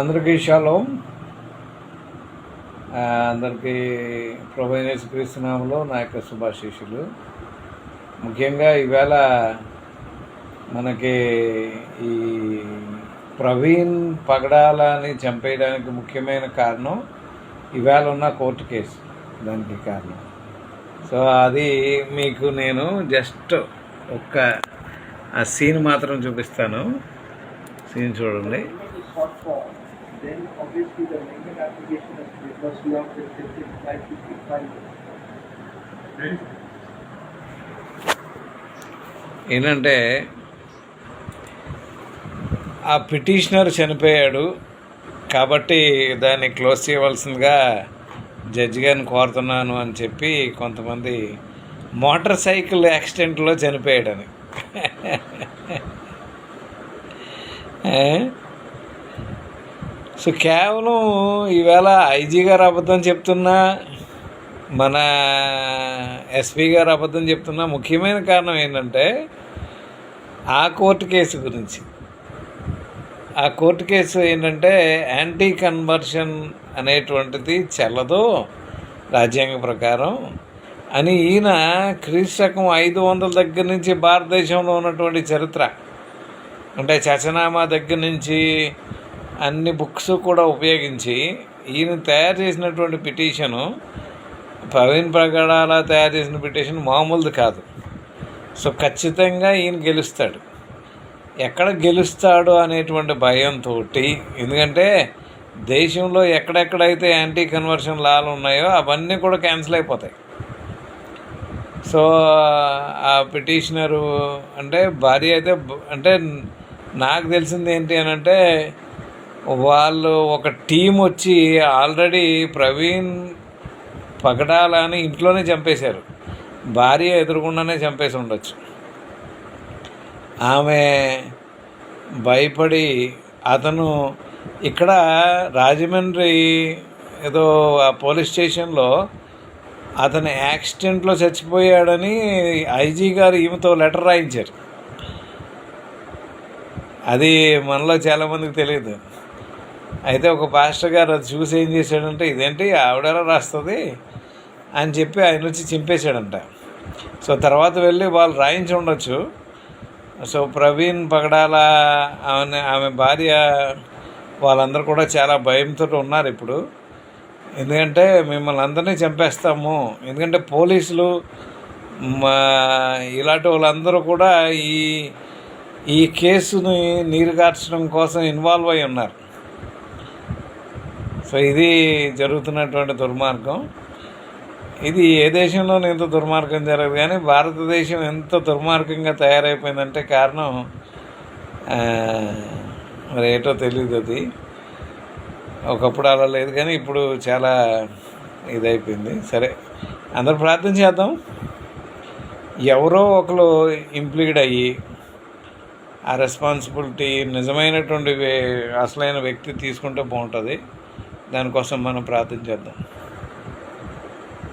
అందరికీ షాలోం. అందరికీ ప్రభైనేసు క్రీస్తునామంలో నా యొక్క శుభాశీషులు ముఖ్యంగా ఈవేళ మనకి ఈ ప్రవీణ్ పగడాలని చంపేయడానికి ముఖ్యమైన కారణం ఈవేళ ఉన్న కోర్టు కేసు. దానికి కారణం. సో అది మీకు నేను జస్ట్ ఒక్క ఆ సీన్ మాత్రం చూపిస్తాను. సీన్ చూడండి. Then obviously the amendment application is because you have restricted five fifty-five. ఏంటంటే ఆ పిటిషనర్ చనిపోయాడు కాబట్టి దాన్ని క్లోజ్ చేయవలసిందిగా జడ్జి గారిని కోరుతున్నాను అని చెప్పి కొంతమంది మోటార్ సైకిల్ యాక్సిడెంట్లో చనిపోయాడని? సో కేవలం ఈవేళ ఐజీ గారు అబద్ధం చెప్తున్నా మన ఎస్పీ గారు అబద్ధం చెప్తున్నా ముఖ్యమైన కారణం ఏంటంటే ఆ కోర్టు కేసు గురించి. ఆ కోర్టు కేసు ఏంటంటే యాంటీ కన్వర్షన్ అనేటువంటిది చెల్లదు రాజ్యాంగ ప్రకారం అని ఈయన క్రీస్తకం ఐదు వందల దగ్గర నుంచి భారతదేశంలో ఉన్నటువంటి చరిత్ర. అంటే చచనామా దగ్గర నుంచి అన్ని బుక్స్ కూడా ఉపయోగించి ఈయన తయారు చేసినటువంటి పిటిషను ప్రవీణ్ ప్రగడాల తయారు చేసిన పిటిషన్ మామూలుది కాదు. సో ఖచ్చితంగా ఈయన గెలుస్తాడు. ఎక్కడ గెలుస్తాడు అనేటువంటి భయంతో ఎందుకంటే దేశంలో ఎక్కడెక్కడైతే యాంటీ కన్వర్షన్ లాలు ఉన్నాయో అవన్నీ కూడా క్యాన్సిల్ అయిపోతాయి. సో ఆ పిటిషనరు అంటే భార్య అయితే అంటే నాకు తెలిసింది ఏంటి అని అంటే వాళ్ళు ఒక టీం వచ్చి ఆల్రెడీ ప్రవీణ్ పగడాల అని ఇంట్లోనే చంపేశారు. భార్య ఎదురుగుండానే చంపేసి ఉండొచ్చు. ఆమె భయపడి అతను ఇక్కడ రాజమండ్రి ఏదో ఆ పోలీస్ స్టేషన్లో అతను యాక్సిడెంట్లో చచ్చిపోయాడని ఐజీ గారు ఈమెతో లెటర్ రాయించారు. అది మనలో చాలామందికి తెలియదు. అయితే ఒక పాస్టర్ గారు అది చూసి ఏం చేశాడంటే ఇదేంటి ఆవిడలా రాస్తుంది? అని చెప్పి ఆయన వచ్చి చింపేశాడంట. సో తర్వాత వెళ్ళి వాళ్ళు రాయించి ఉండొచ్చు. సో ప్రవీణ్ పగడాల ఆమె ఆమె భార్య వాళ్ళందరూ కూడా చాలా భయంతో ఉన్నారు ఇప్పుడు. ఎందుకంటే మిమ్మల్ని అందరినీ చంపేస్తాము. ఎందుకంటే పోలీసులు మా ఇలాంటి వాళ్ళందరూ కూడా ఈ ఈ కేసుని నీరుగార్చడం కోసం ఇన్వాల్వ్ అయి ఉన్నారు. సో ఇది జరుగుతున్నటువంటి దుర్మార్గం. ఇది ఏ దేశంలోనూ ఇంత దుర్మార్గం జరగదు. కానీ భారతదేశం ఎంత దుర్మార్గంగా తయారైపోయిందంటే కారణం మరి ఏటో తెలియదు అది. ఒకప్పుడు అలా లేదు కానీ ఇప్పుడు చాలా ఇదైపోయింది. సరే అందరు ప్రార్థన చేద్దాం. ఎవరో ఒకరు ఇంప్లీడ్ అయ్యి ఆ రెస్పాన్సిబిలిటీ నిజమైనటువంటి అసలైన వ్యక్తి తీసుకుంటే బాగుంటుంది. దానికోసం మనం ప్రార్థన చేద్దాం.